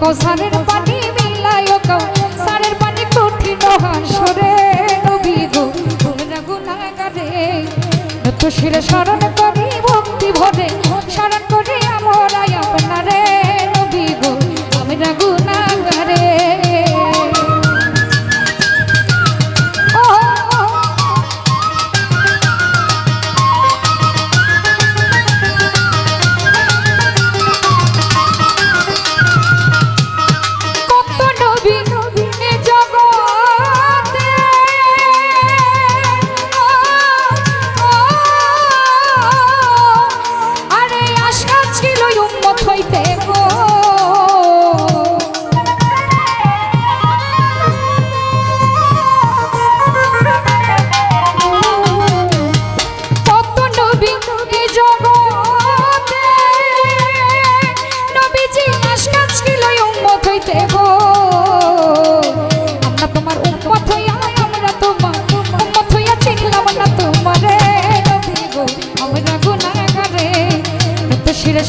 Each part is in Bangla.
কৌসারের পানি মিলায় কৌ সারের পানি কঠিন হাসরে নবী গো তোমরা গুণাগারে। তো শিরে স্মরণ করি, ভক্তি ভরে, স্মরণ করি আমরা আপনারে নবী গো। আমরা গুণ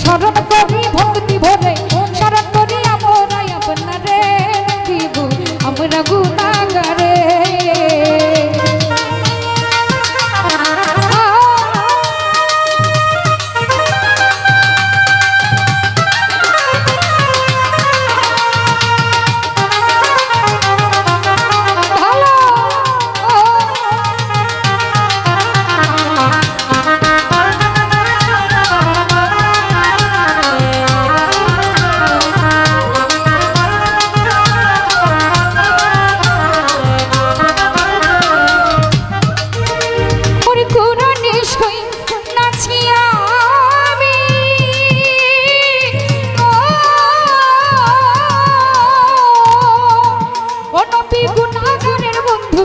সরব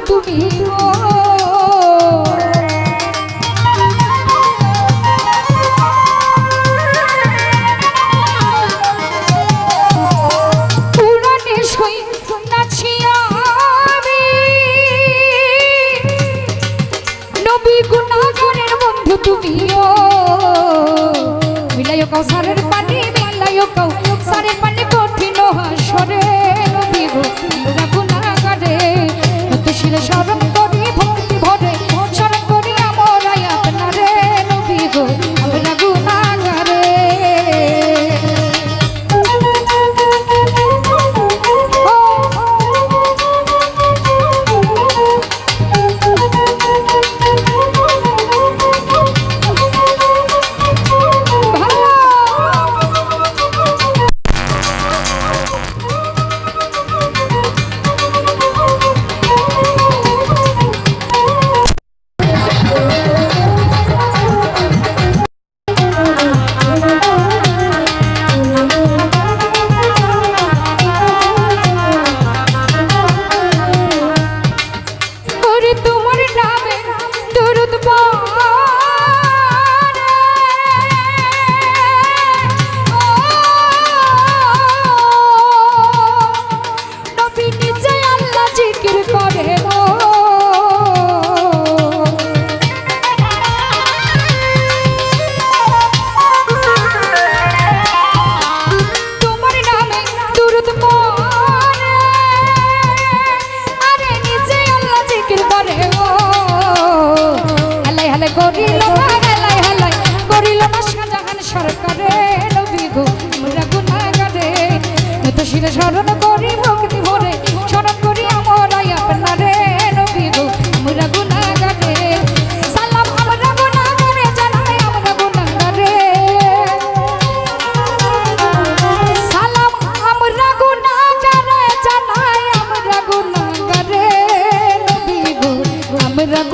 তুমি তুমিও। মিলাইও কাউ সারের পানি, মিলাইও কাউ সারের পানি কঠিন হাসরে নদী গো, তোমরা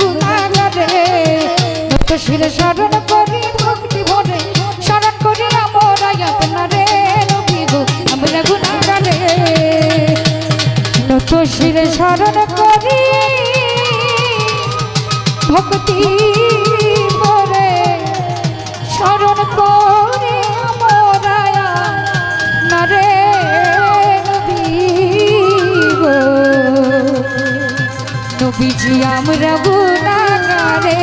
আমরা নত শিরে স্মরণ করি, ভক্তি ভরে। স্মরণ করি আমরা আপনারে নবী গো, আমরা গুনাহগারে নত শিরে স্মরণ করি, ভক্তি ভরে। স্মরণ করে। নবীজি না গুণাগারে